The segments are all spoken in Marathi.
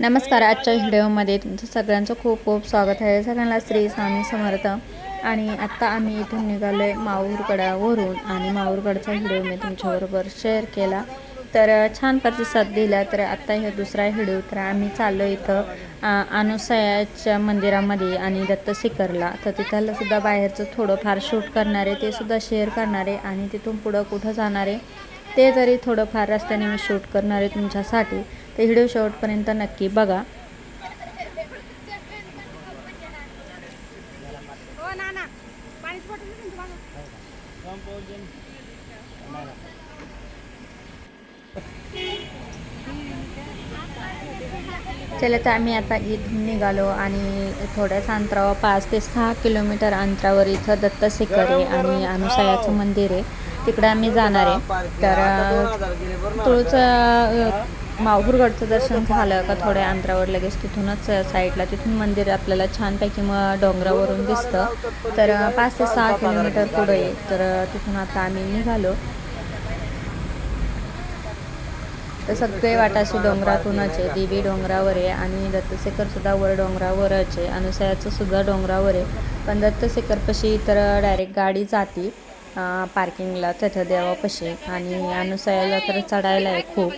नमस्कार आजच्या व्हिडिओमध्ये तुमचं सगळ्यांचं खूप खूप स्वागत आहे. सगळ्यांना श्री स्वामी समर्थ. आणि आत्ता आम्ही इथून निघालो आहे माहूरगडावरून आणि माहूरगडचा व्हिडिओ मी तुमच्याबरोबर शेअर केला. तर छान प्रतिसाद दिला. तर आत्ता हे दुसरा व्हिडिओ तर आम्ही चाललो इथं अनुसयाच्या मंदिरामध्ये आणि दत्त शिखरला तर तिथलं सुद्धा बाहेरचं थोडंफार शूट करणार आहे ते सुद्धा शेअर करणार आहे आणि तिथून पुढं कुठं जाणार आहे ते तरी थोडंफार रस्त्याने मी शूट करणार आहे तुमच्यासाठी. ते व्हिडिओ शेवटपर्यंत नक्की बघा. हो चला तर आम्ही आता इथून निघालो आणि थोड्याच अंतरावर पाच ते सहा किलोमीटर अंतरावर इथं दत्त शिखर आहे आणि अनुसयाचं मंदिर आहे. तिकडे आम्ही जाणार आहे. तर तुळचं माहूरगडचं दर्शन झालं का थोड्या अंतरावर लगेच तिथूनच साईडला तिथून मंदिर आपल्याला छानपैकी मग डोंगरावरून दिसतं. तर पाच ते सहा किलोमीटर पुढे तर तिथून आता आम्ही निघालो. तर सगळे वाटाशी डोंगरातूनच आहे. देवी डोंगरावर आहे आणि दत्तशेखर सुद्धा वर डोंगरावरच आहे. अनुसयाचं सुद्धा डोंगरावर आहे. पण दत्तशेखरपाशी तर डायरेक्ट गाडी जाती पार्किंगला तिथं देवापाशी. आणि अनुसयाला तर चढायला आहे खूप.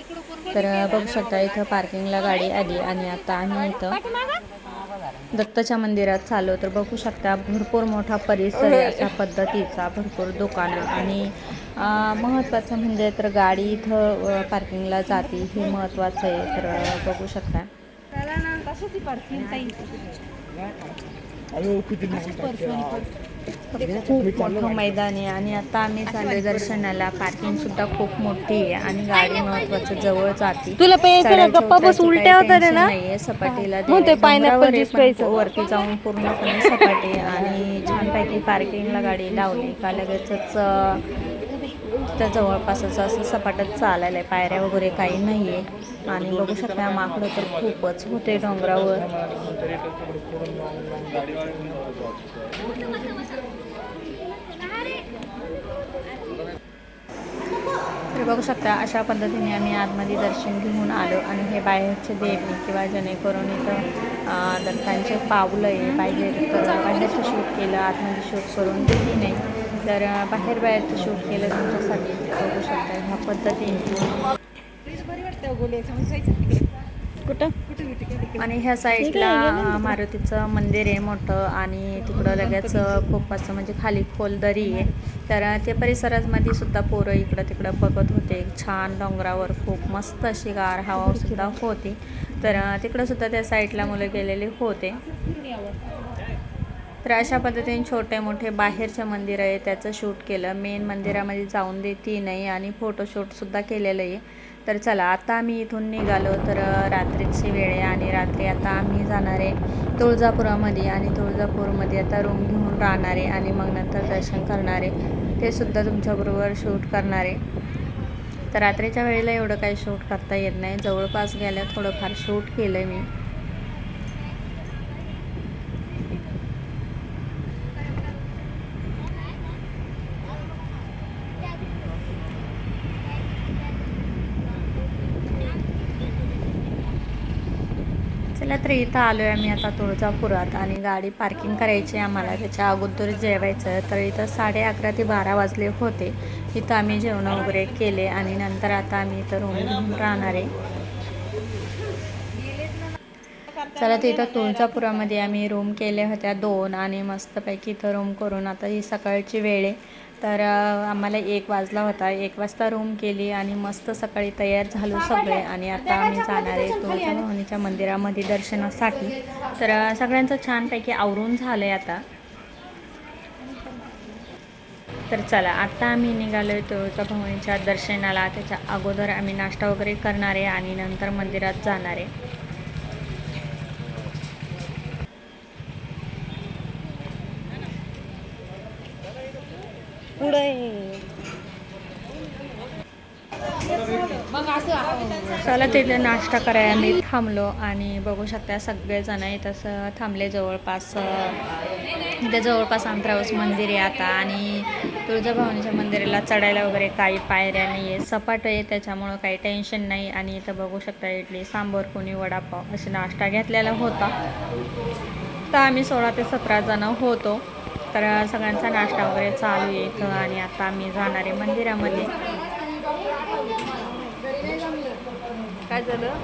तर बघू शकता इथं पार्किंगला गाडी आली आणि आता आम्ही इथं दत्ताच्या मंदिरात चाललो. तर बघू शकता भरपूर मोठा परिसर आहे अशा पद्धतीचा. भरपूर दुकानं आणि महत्त्वाचं म्हणजे तर गाडी इथं पार्किंगला जाते हे महत्त्वाचं आहे. तर बघू शकता. त्याला ना तशीच ही परफ्यूम ताई खूप मोठं मैदान आहे आणि आता आम्ही चाललोय दर्शनाला. पार्किंग सुद्धा खूप मोठी आहे आणि गाडी महत्वाचं जवळ जाते. तुला गप्पा बस उलट्या tension ना? सपाटीला ते. वरती जाऊन पूर्णपणे सपाटी आणि छानपैकी पार्किंगला गाडी लावली. का लगेचच त्या जवळपासच असं सपाटत चालायला आहे. पायऱ्या वगैरे काही नाही आहे आणि बघू शकता माकडं तर खूपच होते डोंगरावर. तर बघू शकता अशा पद्धतीने आम्ही आतमध्ये दर्शन घेऊन आलो. आणि हे बाहेरचे देवी किंवा जेणेकरून इथं दत्तांचे पावलं आहे. बाहेर बाहेरचं शूट केलं. आतमध्ये शूट करून दिली नाही. तर बाहेर बाहेरचं शूट केलं तुमच्यासाठी. बघू शकता ह्या पद्धतीने. कुठं? आणि ह्या साईडला मारुतीचं मंदिर आहे मोठं आणि तिकडं लगेच खूप असं म्हणजे खाली खोल दरी आहे. तर ते परिसरामध्ये सुद्धा पोरं इकडं तिकडं बघत होते. छान डोंगरावर खूप मस्त अशी गार हवा सुद्धा होती. तर तिकडं सुद्धा त्या साईडला मुलं गेलेले होते. तर अशा पद्धतीने छोटे मोठे बाहेरचे मंदिर आहे त्याचं शूट केलं. मेन मंदिरामध्ये जाऊन देती नाही आणि फोटोशूटसुद्धा केलेलं आहे. तर चला आता आम्ही इथून निघालो तर रात्रीची वेळ आहे आणि रात्री आता आम्ही जाणार आहे तुळजापुरामध्ये आणि तुळजापूरमध्ये आता रूम घेऊन राहणार आहे आणि मग नंतर दर्शन करणार आहे. ते सुद्धा तुमच्याबरोबर शूट करणार आहे. तर रात्रीच्या वेळेला एवढं काही शूट करता येत नाही. जवळपास गेलं थोडंफार शूट केलं मी चला तर इथं आलो आहे आम्ही आता तुळजापुरात आणि गाडी पार्किंग करायची आहे आम्हाला. त्याच्या अगोदर जेवायचं तर इथं साडे अकरा ते बारा वाजले होते. इथं आम्ही जेवणं वगैरे केले आणि नंतर आता आम्ही इथं रूम राहणार आहे. चला तर इथं तुळजापुरामध्ये आम्ही रूम केल्या होत्या दोन आणि मस्तपैकी इथं रूम करून आता ही सकाळची वेळ आहे. तर आम्हाला एक वाजला होता. एक वाजता रूम केली आणि मस्त सकाळी तयार झालो सगळे. आणि आता आम्ही जाणार आहे तुळजाभवानीच्या मंदिरामध्ये दर्शनासाठी. तर सगळ्यांचं छानपैकी आवरून झालं आहे आता. तर चला आता आम्ही निघालो आहे तुळजाभवानीच्या दर्शनाला. त्याच्या अगोदर आम्ही नाश्ता वगैरे करणार आहे आणि नंतर मंदिरात जाणार आहे. पुढे. मग असं चला तिथे नाश्ता करायला मी थांबलो आणि बघू शकता सगळेजण तसं थांबले जवळपास तिथे जवळपास अंतरावरच मंदिर आहे आता आणि तुळजाभवानीच्या मंदिराला चढायला वगैरे काही पायऱ्या नाही आहे सपाट आहे त्याच्यामुळं काही टेन्शन नाही आणि इथं बघू शकता इडली सांबर कोणी वडापाव असे नाश्ता घेतलेला होता. तर आम्ही सोळा ते सतरा जण होतो. तर सगळ्यांचा नाश्ता वगैरे चालू आहे इथं आणि आता आम्ही जाणार आहे मंदिरामध्ये. काय झालं?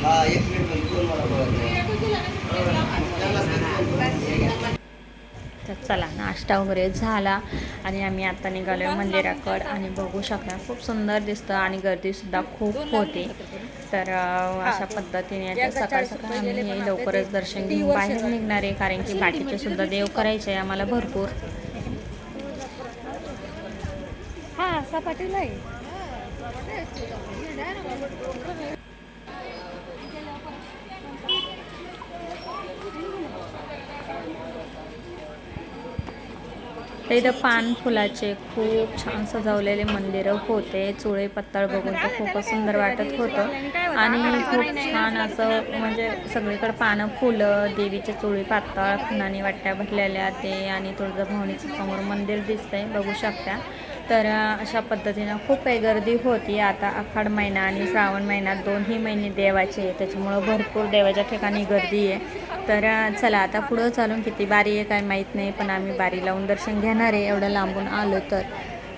हा एक मिनिट कोण मला बोलत नाही तर चला नाश्ता वगैरे झाला आणि आम्ही आता निघालो मंदिराकडं आणि बघू शकता खूप सुंदर दिसतं आणि गर्दीसुद्धा खूप होते. तर अशा पद्धतीने आता सकाळ सकाळ आम्ही लवकरच दर्शन घेऊन बाहेर निघणार आहे कारण की बाकीचे सुद्धा देव करायचे आहे आम्हाला भरपूर. हा सपाटीला आहे. तर इथं पानफुलाचे खूप छान सजवलेले मंदिरं होते. चुळे पत्ताळ बघून तर खूपच सुंदर वाटत होतं. आणि खूप छान असं म्हणजे सगळीकडे पानं फुलं देवीचे चुळी पातळ खुनाने वाट्या भरलेल्या ते आणि तुळजाभवानीचं समोर मंदिर दिसतंय बघू शकता. तर अशा पद्धतीनं खूप काही गर्दी होती. आता आखाड महिना आणि श्रावण महिना दोन्ही महिने देवाचे आहे. त्याच्यामुळं भरपूर देवाच्या ठिकाणी गर्दी आहे. तर चला आता पुढं चालून किती बारी आहे काय माहीत नाही पण आम्ही बारी लावून दर्शन घेणार आहे एवढं लांबून आलो तर.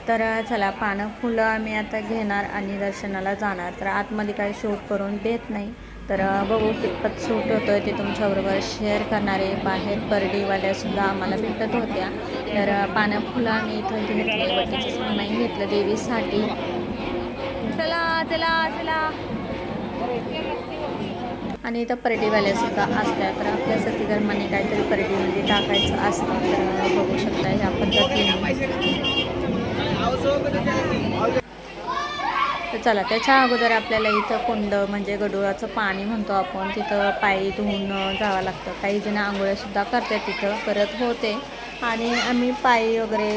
तर चला पानं फुलं आम्ही आता घेणार आणि दर्शनाला जाणार. तर आतमध्ये काही शूट करून देत नाही. तर बघू कितपत सूट होतं ते तुमच्याबरोबर शेअर करणारे बाहेर परडीवाल्यासुद्धा आम्हाला भेटत होत्या. तर पानं फुलं आम्ही इथं घेतले वटीचं सामान घेतलं देवीसाठी. चला चला चला. आणि इथं पर्टीवाल्या सुद्धा असतात. तर आपल्या सती धर्माने काहीतरी परडीमध्ये टाकायचं असतं तर बघू शकता ह्या पद्धतीने. तर चला त्याच्या अगोदर आपल्याला इथं कुंड म्हणजे गडोळाचं पाणी म्हणतो आपण तिथं पायी धुवून जावं लागतं. काही जण आंघोळ्यासुद्धा करतात तिथं करत होते. आणि आम्ही पायी वगैरे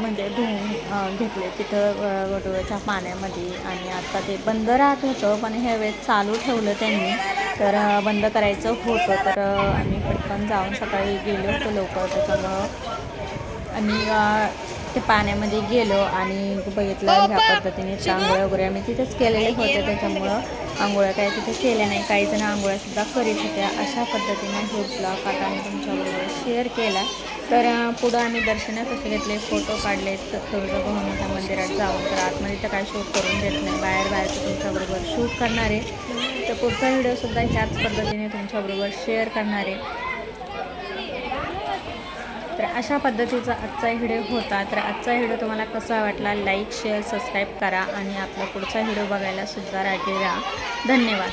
म्हणजे धुवून घेतले तिथं गडुळाच्या पाण्यामध्ये. आणि आता ते बंद राहत होतं पण हे वेळेस चालू ठेवलं त्यांनी. तर बंद करायचं होतं. तर आम्ही पटकन जाऊन सकाळी गेलो होतो लवकर. त्याच्यामुळं आम्ही ते पाण्यामध्ये गेलो आणि बघितलं ह्या पद्धतीने आंघोळ्या वगैरे आम्ही तिथेच केलेले होते. त्याच्यामुळं आंघोळ्या काय तिथे केल्या नाही. काही जण आंघोळ्यासुद्धा करीत होत्या. अशा पद्धतीने हे ब्लॉग आता आम्ही तुमच्याबरोबर शेअर केला. तर पुढं आम्ही दर्शनं कसे घेतले फोटो काढले तुळजाभवानीच्या मंदिरात जाऊन तर आतमध्ये तर काय शूट करून देत नाही. बाहेर बाहेर तर तुमच्याबरोबर शूट करणार. आहे तर पुढचा व्हिडिओसुद्धा ह्याच पद्धतीने तुमच्याबरोबर शेअर करणार. आहे तर अशा पद्धतीचा आजचा व्हिडिओ होता. तर आजचा व्हिडिओ तुम्हाला कसा वाटला लाईक शेअर सबस्क्राईब करा आणि आपला पुढचा व्हिडिओ बघायला सुद्धा राहा. धन्यवाद.